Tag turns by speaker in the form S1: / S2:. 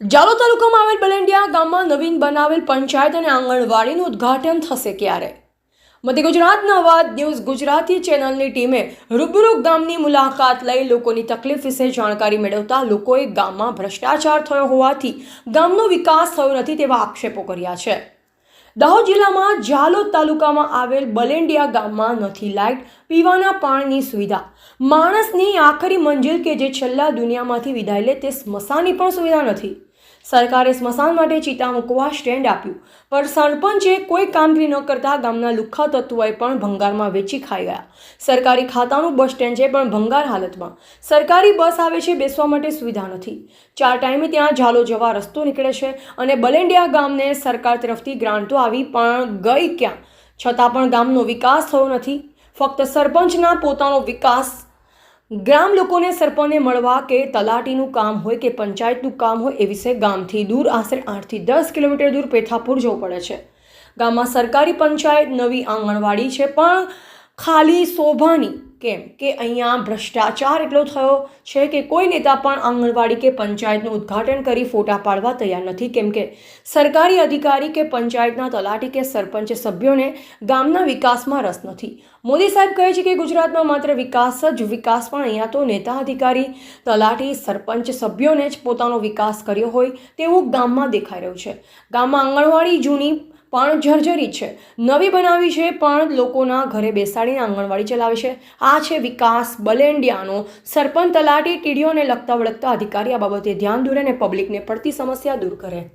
S1: જાલો તાલુકામાં આવેલ બલેન્ડિયા ગામમાં નવીન બનાવેલ પંચાયત અને આંગણવાડીનું ઉદ્ઘાટન થશે ક્યારે? મધ્ય ગુજરાતના અવાજ ન્યૂઝ ગુજરાતી ચેનલની ટીમે રૂબરૂ ગામની મુલાકાત લઈ લોકોની તકલીફ વિશે જાણકારી મેળવતા લોકોએ ગામમાં ભ્રષ્ટાચાર થયો હોવાથી ગામનો વિકાસ થયો નથી તેવા આક્ષેપો કર્યા છે. દાહોદ જિલ્લામાં જાલોદ તાલુકામાં આવેલ બલેન્ડિયા ગામમાં નથી લાઇટ, પીવાના પાણીની સુવિધા. માણસની આખરી મંજિલ કે જે છેલ્લા દુનિયામાંથી વિદાય લે તે સ્મશાનની પણ સુવિધા નથી. સરકારે સ્મશાન માટે ચિતા મૂકવા સ્ટેન્ડ આપ્યું. પણ સરપંચે કોઈ કામગીરી ન કરતા ગામના લુખ્ખા તત્વોએ પણ ભંગારમાં વેચી ખાઈ ગયા. સરકારી ખાતાનું બસ સ્ટેન્ડ છે પણ ભંગાર હાલતમાં. સરકારી બસ આવે છે બેસવા માટે સુવિધા નથી. ચાર ટાઈમે ત્યાં ઝાલો જવા રસ્તો નીકળે છે અને બલેન્ડિયા ગામને સરકાર તરફથી ગ્રાન્ટો આવી પણ ગઈ ક્યાં? છતાં પણ ગામનો વિકાસ થયો નથી. ફક્ત સરપંચના પોતાનો વિકાસ ગ્રામ લોકોને સરપંચને મળવા કે તલાટીનું કામ હોય કે પંચાયતનું કામ હોય એ વિશે ગામથી દૂર આશરે આઠથી દસ કિલોમીટર દૂર પેથાપુર જવું પડે છે. ગામમાં સરકારી પંચાયત નવી આંગણવાડી છે, પણ ખાલી શોભાની કેમ કે અહીંયા ભ્રષ્ટાચાર એટલો થયો છે કે કોઈ નેતા પણ આંગણવાડી કે પંચાયતનું ઉદ્ઘાટન કરી ફોટા પાડવા તૈયાર નથી. કેમ કે સરકારી અધિકારી કે પંચાયતના તલાટી કે સરપંચ સભ્યોને ગામના વિકાસમાં રસ નથી. મોદી સાહેબ કહે છે કે ગુજરાતમાં માત્ર વિકાસ જ વિકાસ પણ અહીંયા તો નેતા અધિકારી, તલાટી, સરપંચ સભ્યોને જ પોતાનો વિકાસ કર્યો હોય તેવું ગામમાં દેખાઈ રહ્યું છે. ગામમાં આંગણવાડી જૂની પણ જર્જરી છે. નવી બનાવી છે પણ લોકોના ઘરે બેસાડીને આંગણવાડી ચલાવે છે. આ છે વિકાસ બલેન્ડિયાનો. સરપંચ તલાટી ટીડીઓને લગતા વળગતા અધિકારી આ બાબતે ધ્યાન દોરે અને પબ્લિકને પડતી સમસ્યા દૂર કરે.